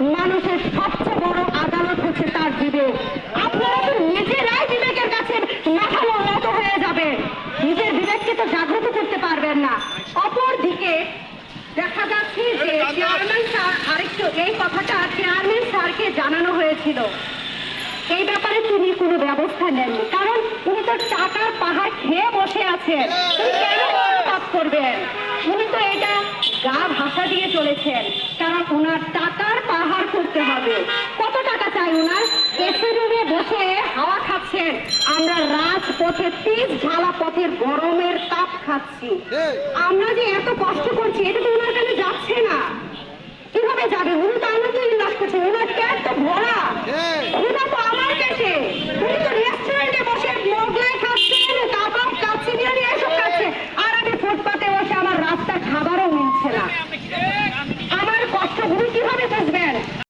মানুষের সবচেয়ে বড় আদালত হচ্ছে তার বিবেক। আপনারা তো নিজেরাই বিবেকের কাছে মাথা মত হয়ে যাবে নিজের বিবেককে তো জাগ্রত করতে পারবেন না। অপরদিকে দেখা যাচ্ছে যে চেয়ারম্যান স্যার, আরেকটু এই কথাটা চেয়ারম্যান স্যারকে জানানো হয়েছিল। এই ব্যাপারে তিনি কোনো ব্যবস্থা নেননি। কারণ উনি তো টাকার পাহাড় খেয়ে বসে আছেন। কেন করবেন? উনি তো এটা গা ভাষা দিয়ে চলেছেন। হবে। কত টাকা চাই ওনার? এসি রুমে বসে হাওয়া খাচ্ছেন। আমরা রাজপথে তিস ঝালা পথের গরমের তাপ খাচ্ছি। আমরা যে এত কষ্ট করছি এটা তো ওনার কাছে যাচ্ছে না। কীভাবে যাবে? উনি